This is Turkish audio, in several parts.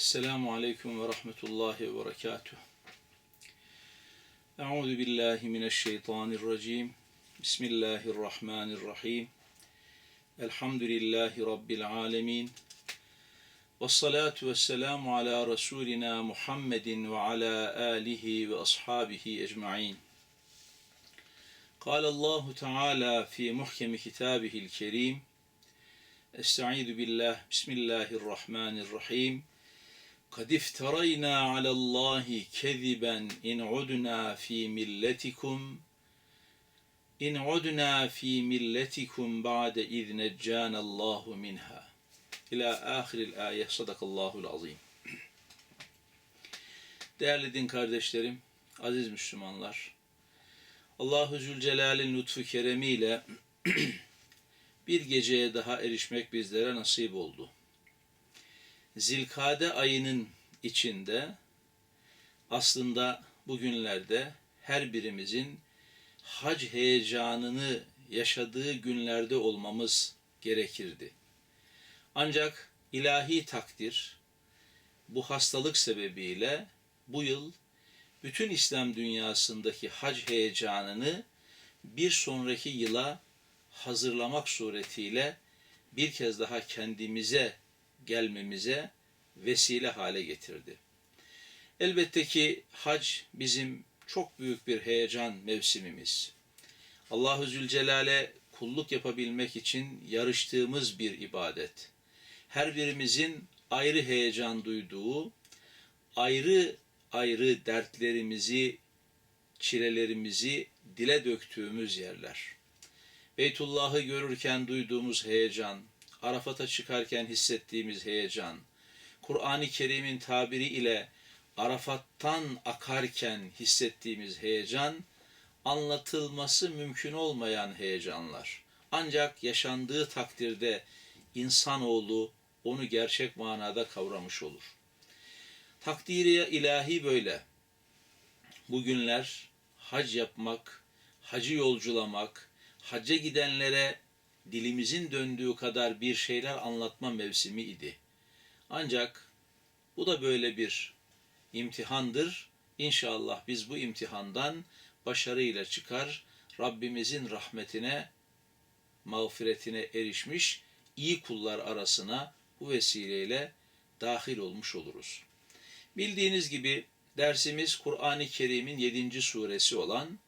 Esselamu Aleyküm ve Rahmetullahi ve Berekatuh. Euzu billahi mineşşeytanirracim. Bismillahirrahmanirrahim. Elhamdülillahi Rabbil alemin. Ve salatu ve selamu ala Resulina Muhammedin ve ala alihi ve ashabihi ecma'in. قال الله تعالى في محكم كتابه الكريم استعيذ بالله بسم الله الرحمن الرحيم قد افترينا على الله كذبا إن عدنا في ملتكم إن عدنا في ملتكم بعد إذ نجانا الله منها إلى آخر الآية صدق الله العظيم Değerli din kardeşlerim, aziz Müslümanlar, Allahu Zülcelal'in lütfu keremiyle bir geceye daha erişmek bizlere nasip oldu. Zilkade ayının içinde aslında bugünlerde her birimizin hac heyecanını yaşadığı günlerde olmamız gerekirdi. Ancak ilahi takdir bu hastalık sebebiyle bu yıl bütün İslam dünyasındaki hac heyecanını bir sonraki yıla hazırlamak suretiyle bir kez daha kendimize gelmemize vesile hale getirdi. Elbette ki hac bizim çok büyük bir heyecan mevsimimiz. Allahu Zülcelal'e kulluk yapabilmek için yarıştığımız bir ibadet. Her birimizin ayrı heyecan duyduğu, ayrı ayrı dertlerimizi, çilelerimizi dile döktüğümüz yerler. Beytullah'ı görürken duyduğumuz heyecan, Arafat'a çıkarken hissettiğimiz heyecan, Kur'an-ı Kerim'in tabiri ile Arafat'tan akarken hissettiğimiz heyecan, anlatılması mümkün olmayan heyecanlar. Ancak yaşandığı takdirde insanoğlu onu gerçek manada kavramış olur. Takdiri ilahi böyle. Bugünler hac yapmak, hacı yolculamak, hacca gidenlere dilimizin döndüğü kadar bir şeyler anlatma mevsimi idi. Ancak bu da böyle bir imtihandır. İnşallah biz bu imtihandan başarıyla çıkar, Rabbimizin rahmetine, mağfiretine erişmiş iyi kullar arasına bu vesileyle dahil olmuş oluruz. Bildiğiniz gibi dersimiz Kur'an-ı Kerim'in 7. suresi olan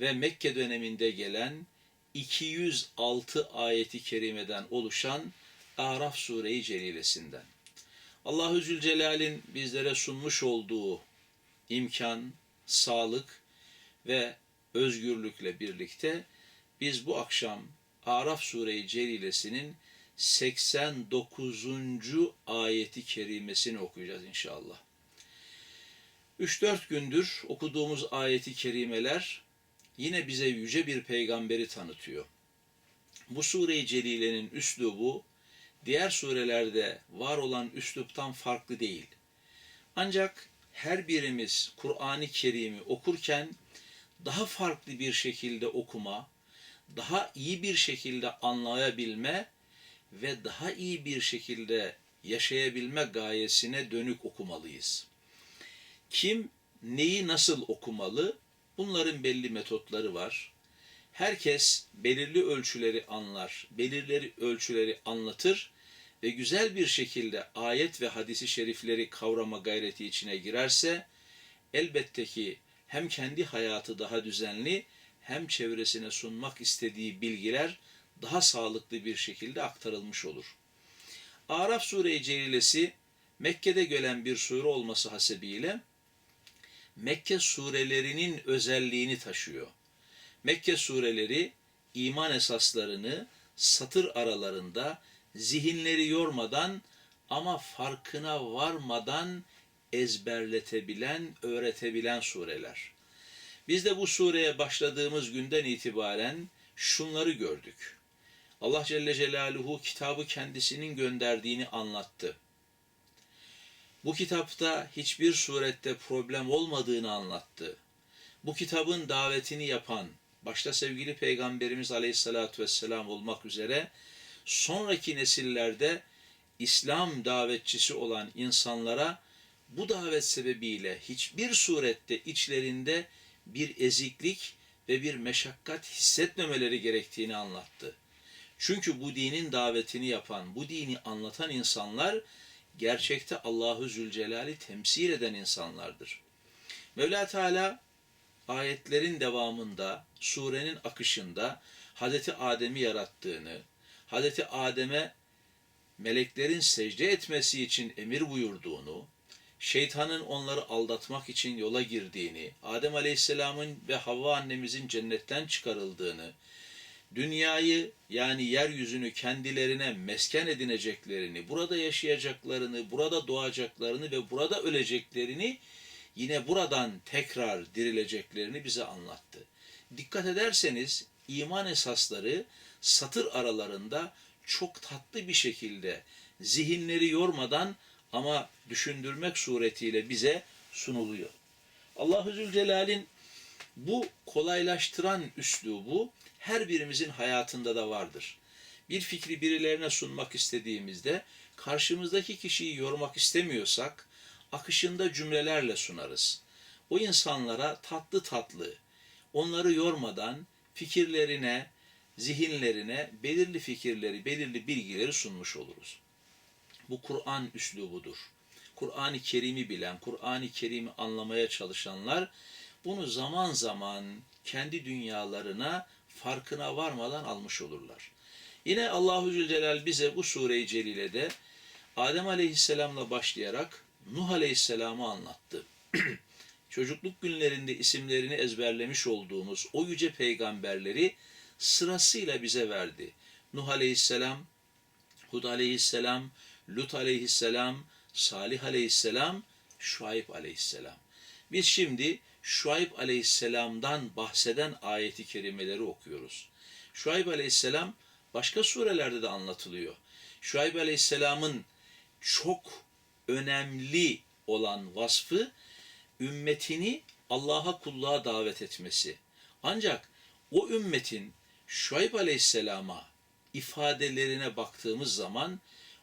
ve Mekke döneminde gelen 206 ayeti kerimeden oluşan Araf Sure-i Celilesinden. Allahu Zülcelal'in bizlere sunmuş olduğu imkan, sağlık ve özgürlükle birlikte biz bu akşam Araf Sure-i Celilesi'nin 89. ayeti kerimesini okuyacağız inşallah. 3-4 gündür okuduğumuz ayeti kerimeler yine bize yüce bir peygamberi tanıtıyor. Bu sure-i celilenin üslubu diğer surelerde var olan üsluptan farklı değil. Ancak her birimiz Kur'an-ı Kerim'i okurken daha farklı bir şekilde okuma, daha iyi bir şekilde anlayabilme ve daha iyi bir şekilde yaşayabilme gayesine dönük okumalıyız. Kim neyi nasıl okumalı? Bunların belli metotları var. Herkes belirli ölçüleri anlar, belirli ölçüleri anlatır ve güzel bir şekilde ayet ve hadisi şerifleri kavrama gayreti içine girerse elbette ki hem kendi hayatı daha düzenli hem çevresine sunmak istediği bilgiler daha sağlıklı bir şekilde aktarılmış olur. Araf Sure-i Mekke'de gelen bir sure olması hasebiyle Mekke surelerinin özelliğini taşıyor. Mekke sureleri iman esaslarını satır aralarında zihinleri yormadan ama farkına varmadan ezberletebilen, öğretebilen sureler. Biz de bu sureye başladığımız günden itibaren şunları gördük. Allah Celle Celaluhu kitabı kendisinin gönderdiğini anlattı. Bu kitapta hiçbir surette problem olmadığını anlattı. Bu kitabın davetini yapan, başta sevgili Peygamberimiz Aleyhisselatü Vesselam olmak üzere sonraki nesillerde İslam davetçisi olan insanlara bu davet sebebiyle hiçbir surette içlerinde bir eziklik ve bir meşakkat hissetmemeleri gerektiğini anlattı. Çünkü bu dinin davetini yapan, bu dini anlatan insanlar gerçekte Allahu Zülcelal'i temsil eden insanlardır. Mevla Teala ayetlerin devamında, surenin akışında Hazreti Adem'i yarattığını, Hazreti Adem'e meleklerin secde etmesi için emir buyurduğunu, şeytanın onları aldatmak için yola girdiğini, Adem Aleyhisselam'ın ve Havva annemizin cennetten çıkarıldığını, dünyayı yani yeryüzünü kendilerine mesken edineceklerini, burada yaşayacaklarını, burada doğacaklarını ve burada öleceklerini yine buradan tekrar dirileceklerini bize anlattı. Dikkat ederseniz iman esasları satır aralarında çok tatlı bir şekilde zihinleri yormadan ama düşündürmek suretiyle bize sunuluyor. Allahu Zülcelal'in bu kolaylaştıran üslubu her birimizin hayatında da vardır. Bir fikri birilerine sunmak istediğimizde karşımızdaki kişiyi yormak istemiyorsak akışında cümlelerle sunarız. O insanlara tatlı tatlı, onları yormadan fikirlerine, zihinlerine belirli fikirleri, belirli bilgileri sunmuş oluruz. Bu Kur'an üslubudur. Kur'an-ı Kerim'i bilen, Kur'an-ı Kerim'i anlamaya çalışanlar bunu zaman zaman kendi dünyalarına farkına varmadan almış olurlar. Yine Allahu Zülcelal bize bu sure-i celilede Adem Aleyhisselam'la başlayarak Nuh Aleyhisselam'ı anlattı. Çocukluk günlerinde isimlerini ezberlemiş olduğumuz o yüce peygamberleri sırasıyla bize verdi. Nuh Aleyhisselam, Hud Aleyhisselam, Lut Aleyhisselam, Salih Aleyhisselam, Şuayb Aleyhisselam. Biz şimdi Şuayb Aleyhisselam'dan bahseden ayeti kerimeleri okuyoruz. Şuayb Aleyhisselam başka surelerde de anlatılıyor. Şuayb Aleyhisselam'ın çok önemli olan vasfı ümmetini Allah'a kulluğa davet etmesi. Ancak o ümmetin Şuayb Aleyhisselam'a ifadelerine baktığımız zaman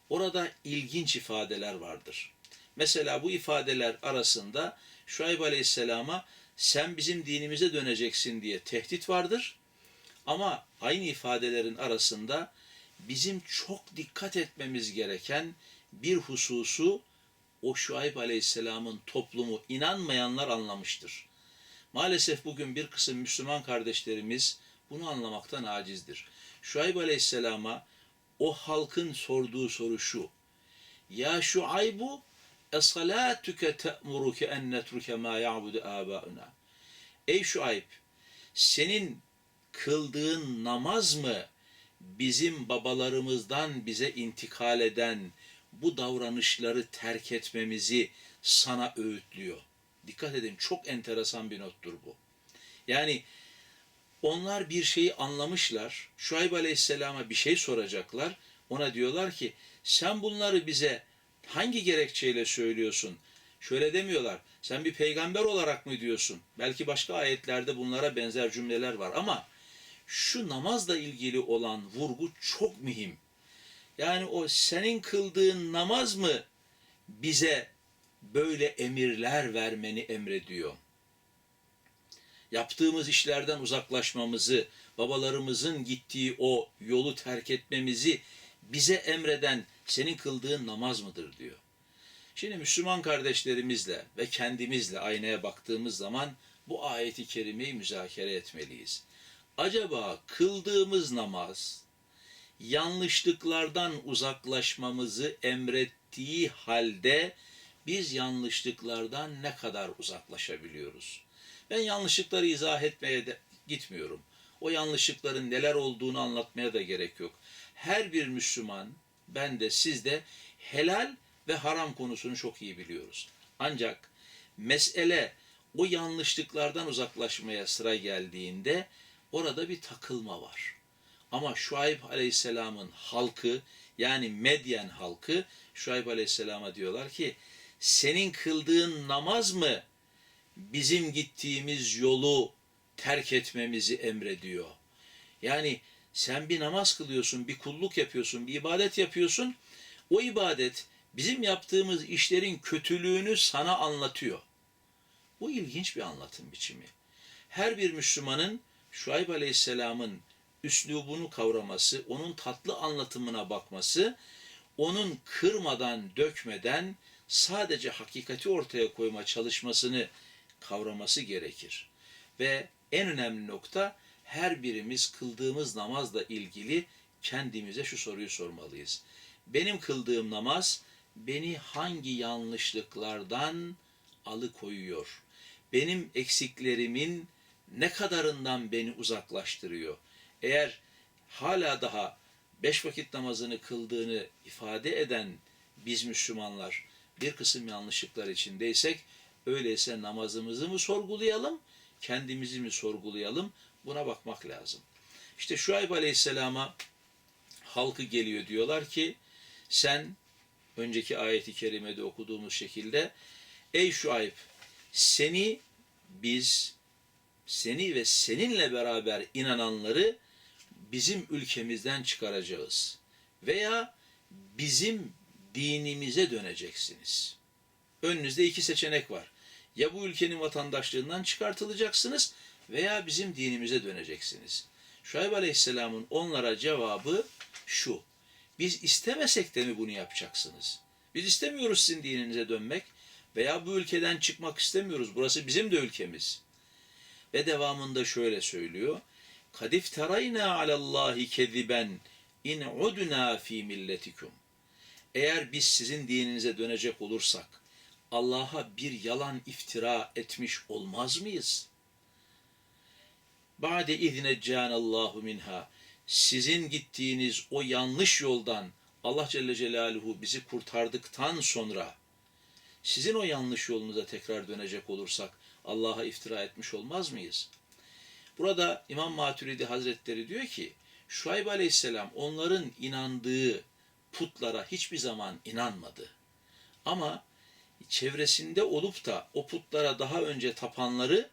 orada ilginç ifadeler vardır. Mesela bu ifadeler arasında Şuayb Aleyhisselam'a sen bizim dinimize döneceksin diye tehdit vardır. Ama aynı ifadelerin arasında bizim çok dikkat etmemiz gereken bir hususu o Şuayb Aleyhisselam'ın toplumu inanmayanlar anlamıştır. Maalesef bugün bir kısım Müslüman kardeşlerimiz bunu anlamaktan acizdir. Şuayb Aleyhisselam'a o halkın sorduğu soru şu. Ya Şuaybu esalatüke te'muruke en netruke ma ya'budu âbâuna. Ey Şuayb, senin kıldığın namaz mı bizim babalarımızdan bize intikal eden bu davranışları terk etmemizi sana öğütlüyor. Dikkat edin çok enteresan bir nottur bu. Yani onlar bir şeyi anlamışlar. Şuayb Aleyhisselam'a bir şey soracaklar. Ona diyorlar ki sen bunları bize hangi gerekçeyle söylüyorsun? Şöyle demiyorlar. Sen bir peygamber olarak mı diyorsun? Belki başka ayetlerde bunlara benzer cümleler var ama şu namazla ilgili olan vurgu çok mühim. Yani o senin kıldığın namaz mı bize böyle emirler vermeni emrediyor? Yaptığımız işlerden uzaklaşmamızı, babalarımızın gittiği o yolu terk etmemizi bize emreden senin kıldığın namaz mıdır diyor. Şimdi Müslüman kardeşlerimizle ve kendimizle aynaya baktığımız zaman bu ayeti kerimeyi müzakere etmeliyiz. Acaba kıldığımız namaz yanlışlıklardan uzaklaşmamızı emrettiği halde biz yanlışlıklardan ne kadar uzaklaşabiliyoruz? Ben yanlışlıkları izah etmeye de gitmiyorum. O yanlışlıkların neler olduğunu anlatmaya da gerek yok. Her bir Müslüman, ben de siz de helal ve haram konusunu çok iyi biliyoruz. Ancak mesele o yanlışlıklardan uzaklaşmaya sıra geldiğinde orada bir takılma var. Ama Şuayb Aleyhisselam'ın halkı yani Medyen halkı Şuayb Aleyhisselam'a diyorlar ki senin kıldığın namaz mı bizim gittiğimiz yolu terk etmemizi emrediyor. Yani sen bir namaz kılıyorsun, bir kulluk yapıyorsun, bir ibadet yapıyorsun O ibadet bizim yaptığımız işlerin kötülüğünü sana anlatıyor. Bu ilginç bir anlatım biçimi. Her bir Müslümanın Şuayb Aleyhisselam'ın üslubunu kavraması, onun tatlı anlatımına bakması, onun kırmadan, dökmeden sadece hakikati ortaya koyma çalışmasını kavraması gerekir. Ve en önemli nokta her birimiz kıldığımız namazla ilgili kendimize şu soruyu sormalıyız. Benim kıldığım namaz beni hangi yanlışlıklardan alıkoyuyor? Benim eksiklerimin ne kadarından beni uzaklaştırıyor? Eğer hala daha beş vakit namazını kıldığını ifade eden biz Müslümanlar bir kısım yanlışlıklar içindeysek öyleyse namazımızı mı sorgulayalım, kendimizi mi sorgulayalım buna bakmak lazım. İşte Şuayb Aleyhisselam'a halkı geliyor diyorlar ki sen önceki ayeti kerimede okuduğumuz şekilde ey Şuayb seni biz seni ve seninle beraber inananları bizim ülkemizden çıkaracağız veya bizim dinimize döneceksiniz. Önünüzde iki seçenek var. Ya bu ülkenin vatandaşlığından çıkartılacaksınız veya bizim dinimize döneceksiniz. Şuayb Aleyhisselam'ın onlara cevabı şu. Biz istemesek de mi bunu yapacaksınız? Biz istemiyoruz sizin dininize dönmek veya bu ülkeden çıkmak istemiyoruz. Burası bizim de ülkemiz. Ve devamında şöyle söylüyor. Kadif terayna alallahi keziben in udna fi milletikum. Eğer biz sizin dininize dönecek olursak Allah'a bir yalan iftira etmiş olmaz mıyız? Ba'de izne canallahu minha. Sizin gittiğiniz o yanlış yoldan Allah Celle Celaluhu bizi kurtardıktan sonra sizin o yanlış yolunuza tekrar dönecek olursak Allah'a iftira etmiş olmaz mıyız? Burada İmam Maturidi Hazretleri diyor ki Şuayb Aleyhisselam onların inandığı putlara hiçbir zaman inanmadı. Ama çevresinde olup da o putlara daha önce tapanları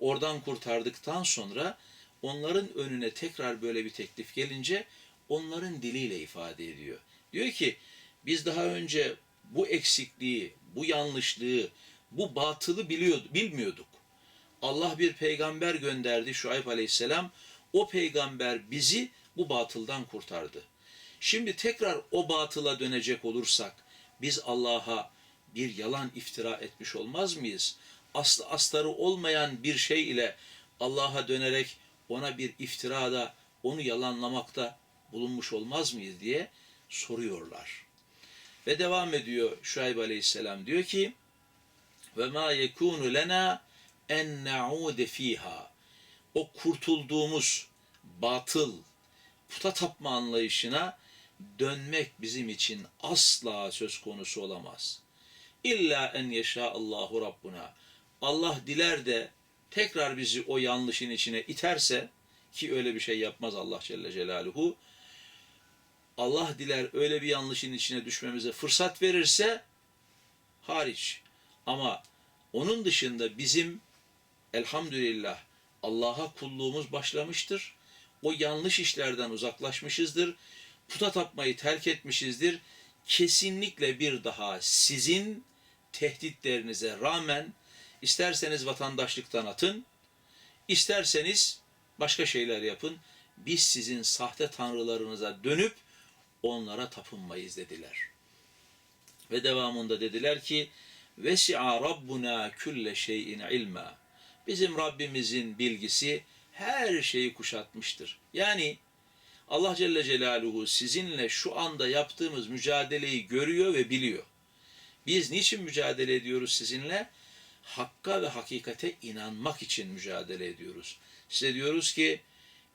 oradan kurtardıktan sonra onların önüne tekrar böyle bir teklif gelince onların diliyle ifade ediyor. Diyor ki biz daha önce bu eksikliği, bu yanlışlığı, bu batılı biliyordu, bilmiyorduk. Allah bir peygamber gönderdi Şuayb Aleyhisselam. O peygamber bizi bu batıldan kurtardı. Şimdi tekrar o batıla dönecek olursak biz Allah'a bir yalan iftira etmiş olmaz mıyız? Aslı astarı olmayan bir şey ile Allah'a dönerek ona bir iftirada, onu yalanlamakta bulunmuş olmaz mıyız diye soruyorlar. Ve devam ediyor Şuayb Aleyhisselam diyor ki ve ma yekunu lena en na'ude fiha. O kurtulduğumuz batıl puta tapma anlayışına dönmek bizim için asla söz konusu olamaz. İlla en yeşâ Allahu Rabbuna. Allah diler de tekrar bizi o yanlışın içine iterse ki öyle bir şey yapmaz Allah Celle Celaluhu. Allah diler öyle bir yanlışın içine düşmemize fırsat verirse hariç. Ama onun dışında bizim elhamdülillah Allah'a kulluğumuz başlamıştır. O yanlış işlerden uzaklaşmışızdır. Puta tapmayı terk etmişizdir. Kesinlikle bir daha sizin tehditlerinize rağmen isterseniz vatandaşlıktan atın, isterseniz başka şeyler yapın. Biz sizin sahte tanrılarınıza dönüp onlara tapınmayız dediler. Ve devamında dediler ki Vesi'a Rabbuna külle şeyin ilma. Bizim Rabbimizin bilgisi her şeyi kuşatmıştır. Yani Allah Celle Celaluhu sizinle şu anda yaptığımız mücadeleyi görüyor ve biliyor. Biz niçin mücadele ediyoruz sizinle? Hakka ve hakikate inanmak için mücadele ediyoruz. Size diyoruz ki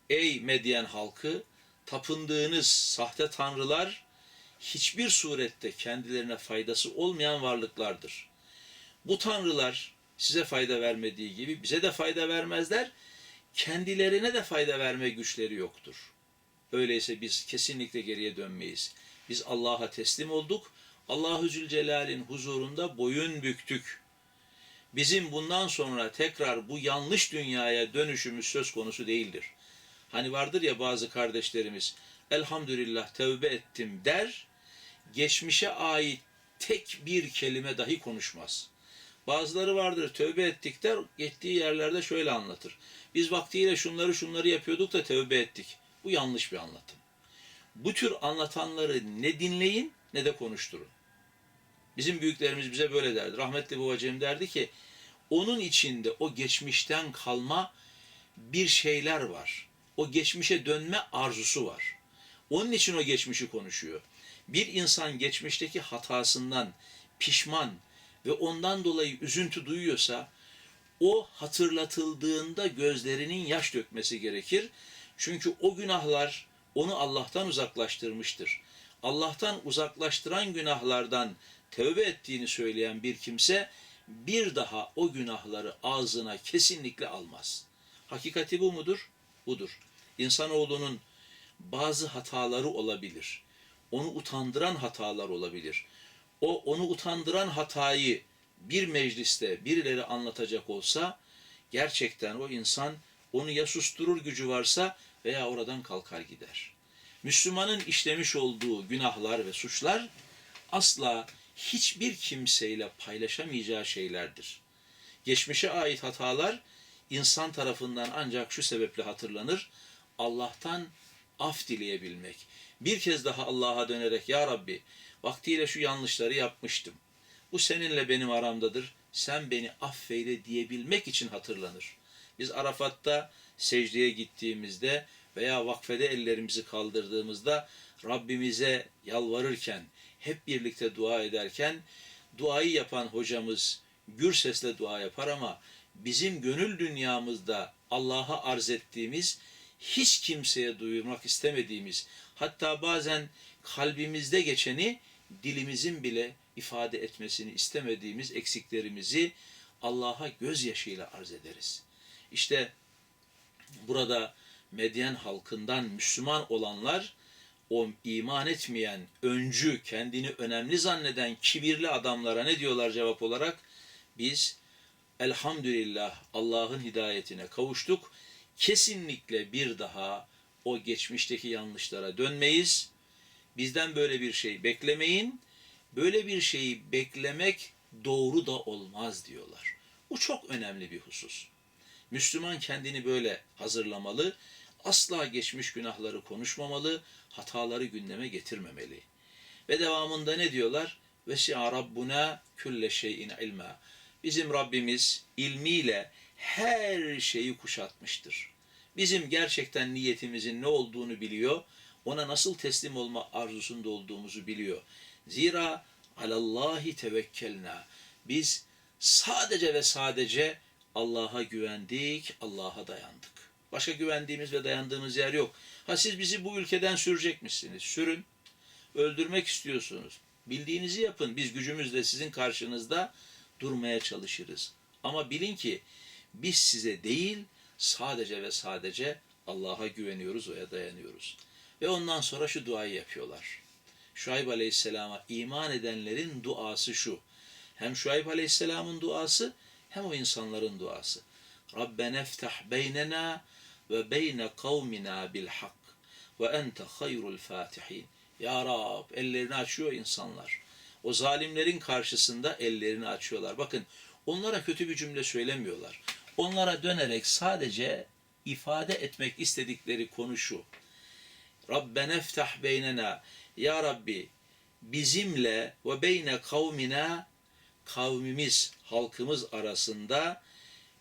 ey Medyen halkı tapındığınız sahte tanrılar hiçbir surette kendilerine faydası olmayan varlıklardır. Bu tanrılar size fayda vermediği gibi bize de fayda vermezler. Kendilerine de fayda verme güçleri yoktur. Öyleyse biz kesinlikle geriye dönmeyiz. Biz Allah'a teslim olduk. Allahu Zülcelal'in huzurunda boyun büktük. Bizim bundan sonra tekrar bu yanlış dünyaya dönüşümüz söz konusu değildir. Hani vardır ya bazı kardeşlerimiz elhamdülillah tevbe ettim der. geçmişe ait tek bir kelime dahi konuşmaz. Bazıları vardır tövbe ettik der, gittiği yerlerde şöyle anlatır. Biz vaktiyle şunları şunları yapıyorduk da tövbe ettik. Bu yanlış bir anlatım. Bu tür anlatanları ne dinleyin ne de konuşturun. Bizim büyüklerimiz bize böyle derdi. Rahmetli babacığım derdi ki, onun içinde o geçmişten kalma bir şeyler var. O geçmişe dönme arzusu var. Onun için o geçmişi konuşuyor. Bir insan geçmişteki hatasından pişman ve ondan dolayı üzüntü duyuyorsa o hatırlatıldığında gözlerinin yaş dökmesi gerekir. Çünkü o günahlar onu Allah'tan uzaklaştırmıştır. Allah'tan uzaklaştıran günahlardan tövbe ettiğini söyleyen bir kimse bir daha o günahları ağzına kesinlikle almaz. Hakikati bu mudur? Budur. İnsanoğlunun bazı hataları olabilir. Onu utandıran hatalar olabilir. O onu utandıran hatayı bir mecliste birileri anlatacak olsa gerçekten o insan onu ya susturur gücü varsa veya oradan kalkar gider. Müslümanın işlemiş olduğu günahlar ve suçlar asla hiçbir kimseyle paylaşamayacağı şeylerdir. Geçmişe ait hatalar insan tarafından ancak şu sebeple hatırlanır. Allah'tan af dileyebilmek. Bir kez daha Allah'a dönerek ya Rabbi vaktiyle şu yanlışları yapmıştım. Bu seninle benim aramdadır. Sen beni affeyle diyebilmek için hatırlanır. Biz Arafat'ta secdeye gittiğimizde veya vakfede ellerimizi kaldırdığımızda Rabbimize yalvarırken, hep birlikte dua ederken duayı yapan hocamız gür sesle dua yapar ama bizim gönül dünyamızda Allah'a arz ettiğimiz hiç kimseye duyurmak istemediğimiz hatta bazen kalbimizde geçeni dilimizin bile ifade etmesini istemediğimiz eksiklerimizi Allah'a gözyaşıyla arz ederiz. İşte burada Medyen halkından Müslüman olanlar o iman etmeyen, öncü, kendini önemli zanneden kibirli adamlara ne diyorlar cevap olarak? Biz elhamdülillah Allah'ın hidayetine kavuştuk. Kesinlikle bir daha o geçmişteki yanlışlara dönmeyiz. Bizden böyle bir şey beklemeyin. Böyle bir şeyi beklemek doğru da olmaz diyorlar. Bu çok önemli bir husus. Müslüman kendini böyle hazırlamalı. Asla geçmiş günahları konuşmamalı, hataları gündeme getirmemeli. Ve devamında ne diyorlar? Ve şi'a rabbuna külle şeyin ilma. Bizim Rabbimiz ilmiyle her şeyi kuşatmıştır. Bizim gerçekten niyetimizin ne olduğunu biliyor. Ona nasıl teslim olma arzusunda olduğumuzu biliyor. Zira alallahi tevekkelna. Biz sadece ve sadece Allah'a güvendik, Allah'a dayandık. Başka güvendiğimiz ve dayandığımız yer yok. Ha siz bizi bu ülkeden sürecekmişsiniz. Sürün. Öldürmek istiyorsunuz. Bildiğinizi yapın. Biz gücümüzle sizin karşınızda durmaya çalışırız. Ama bilin ki biz size değil sadece ve sadece Allah'a güveniyoruz, oya dayanıyoruz. Ve ondan sonra şu duayı yapıyorlar. Şuayb Aleyhisselam'a iman edenlerin duası şu. Hem Şuayb Aleyhisselam'ın duası hem o insanların duası. Rabbena iftah beynena ve beyne kavmina bil hak ve ente hayrul fatihin. Ya Rab ellerini açıyor insanlar. O zalimlerin karşısında ellerini açıyorlar. Bakın onlara kötü bir cümle söylemiyorlar. Onlara dönerek sadece ifade etmek istedikleri konu şu. Rabbena iftah beynena. Ya Rabbi bizimle ve beyne kavmina kavmimiz, halkımız arasında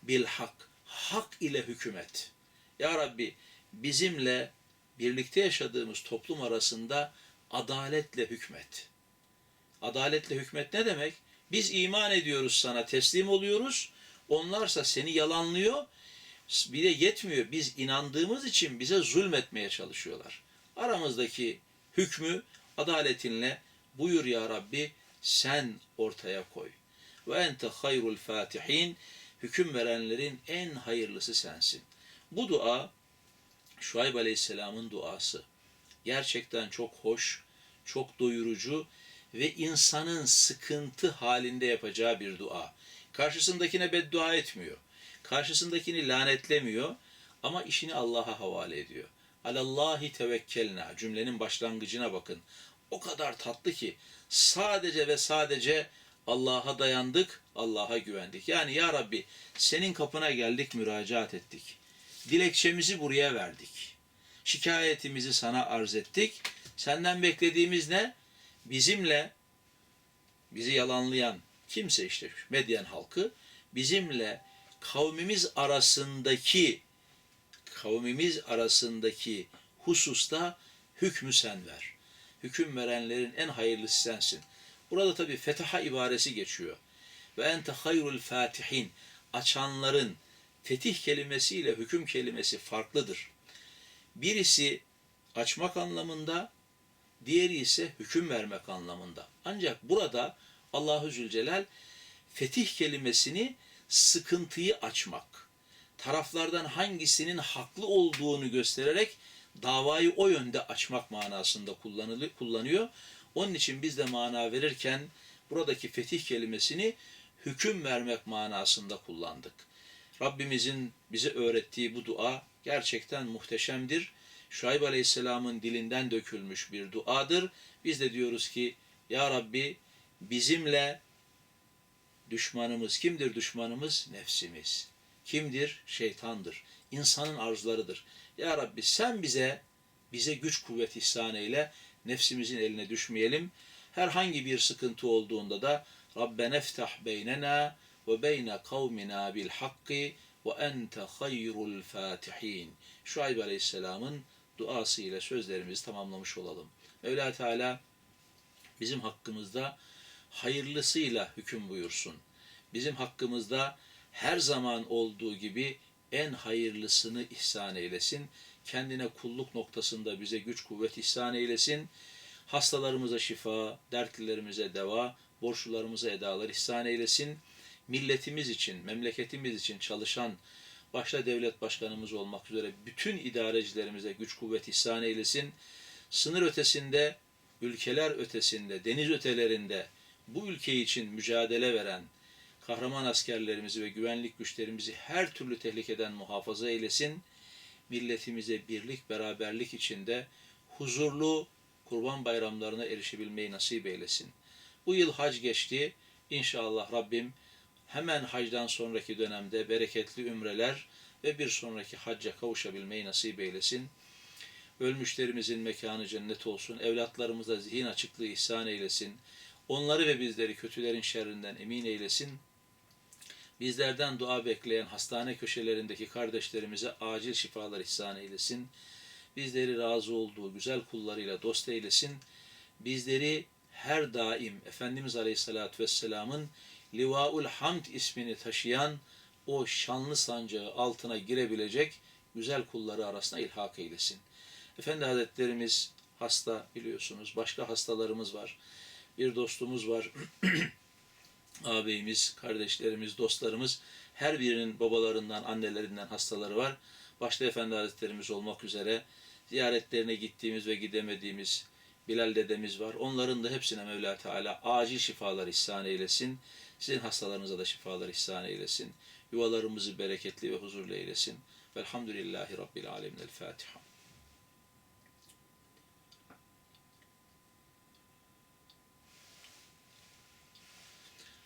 bil hak, hak ile hükümet. Ya Rabbi bizimle birlikte yaşadığımız toplum arasında adaletle hükmet. Adaletle hükmet ne demek? Biz iman ediyoruz sana, teslim oluyoruz. Onlarsa seni yalanlıyor. Bir de yetmiyor. Biz inandığımız için bize zulmetmeye çalışıyorlar. Aramızdaki hükmü adaletinle buyur ya Rabbi sen ortaya koy. Ve ente hayrul fatihin hüküm verenlerin en hayırlısı sensin. Bu dua Şuayb Aleyhisselam'ın duası. Gerçekten çok hoş, çok doyurucu ve insanın sıkıntı halinde yapacağı bir dua. Karşısındakine beddua etmiyor. Karşısındakini lanetlemiyor ama işini Allah'a havale ediyor. Alallahi tevekkelna cümlenin başlangıcına bakın. o kadar tatlı ki sadece ve sadece Allah'a dayandık, Allah'a güvendik. Yani ya Rabbi senin kapına geldik, müracaat ettik. Dilekçemizi buraya verdik. Şikayetimizi sana arz ettik. Senden beklediğimiz ne? Bizimle bizi yalanlayan kimse işte Medyen halkı bizimle kavmimiz arasındaki kavmimiz arasındaki hususta hükmü sen ver. Hüküm verenlerin en hayırlısı sensin. Burada tabi fetaha ibaresi geçiyor. Ve ente hayrul fatihin. Açanların fetih kelimesiyle hüküm kelimesi farklıdır. Birisi açmak anlamında, diğeri ise hüküm vermek anlamında. Ancak burada Allahu Zülcelal fetih kelimesini sıkıntıyı açmak, taraflardan hangisinin haklı olduğunu göstererek davayı o yönde açmak manasında kullanılı- kullanıyor. Onun için biz de mana verirken buradaki fetih kelimesini hüküm vermek manasında kullandık. Rabbimizin bize öğrettiği bu dua gerçekten muhteşemdir. Şuayb Aleyhisselam'ın dilinden dökülmüş bir duadır. Biz de diyoruz ki Ya Rabbi bizimle düşmanımız kimdir düşmanımız? Nefsimiz. Kimdir? Şeytandır. İnsanın arzularıdır. Ya Rabbi sen bize bize güç kuvvet ihsan eyle. Nefsimizin eline düşmeyelim. Herhangi bir sıkıntı olduğunda da Rabbena iftah beynena ve beyne kavmina bil hakki ve ente hayrul fatihin. Şuayb Aleyhisselam'ın duası sözlerimizi tamamlamış olalım. Mevla Teala bizim hakkımızda hayırlısıyla hüküm buyursun. Bizim hakkımızda her zaman olduğu gibi en hayırlısını ihsan eylesin. Kendine kulluk noktasında bize güç kuvvet ihsan eylesin. Hastalarımıza şifa, dertlilerimize deva, borçlularımıza edalar ihsan eylesin. Milletimiz için, memleketimiz için çalışan başta devlet başkanımız olmak üzere bütün idarecilerimize güç kuvvet ihsan eylesin. Sınır ötesinde, ülkeler ötesinde, deniz ötelerinde bu ülke için mücadele veren kahraman askerlerimizi ve güvenlik güçlerimizi her türlü tehlikeden muhafaza eylesin. Milletimize birlik, beraberlik içinde huzurlu kurban bayramlarına erişebilmeyi nasip eylesin. Bu yıl hac geçti. İnşallah Rabbim hemen hacdan sonraki dönemde bereketli ümreler ve bir sonraki hacca kavuşabilmeyi nasip eylesin. Ölmüşlerimizin mekanı cennet olsun. Evlatlarımıza zihin açıklığı ihsan eylesin. Onları ve bizleri kötülerin şerrinden emin eylesin. Bizlerden dua bekleyen hastane köşelerindeki kardeşlerimize acil şifalar ihsan eylesin. Bizleri razı olduğu güzel kullarıyla dost eylesin. Bizleri her daim Efendimiz Aleyhisselatü Vesselam'ın Livaul Hamd ismini taşıyan o şanlı sancağı altına girebilecek güzel kulları arasına ilhak eylesin. Efendi Hazretlerimiz hasta biliyorsunuz. Başka hastalarımız var. Bir dostumuz var. ağabeyimiz, kardeşlerimiz, dostlarımız her birinin babalarından, annelerinden hastaları var. Başta Efendi Hazretlerimiz olmak üzere ziyaretlerine gittiğimiz ve gidemediğimiz Bilal dedemiz var. Onların da hepsine Mevla Teala acil şifalar ihsan eylesin. Sizin hastalarınıza da şifalar ihsan eylesin. Yuvalarımızı bereketli ve huzurlu eylesin. Velhamdülillahi Rabbil Alemin. El Fatiha.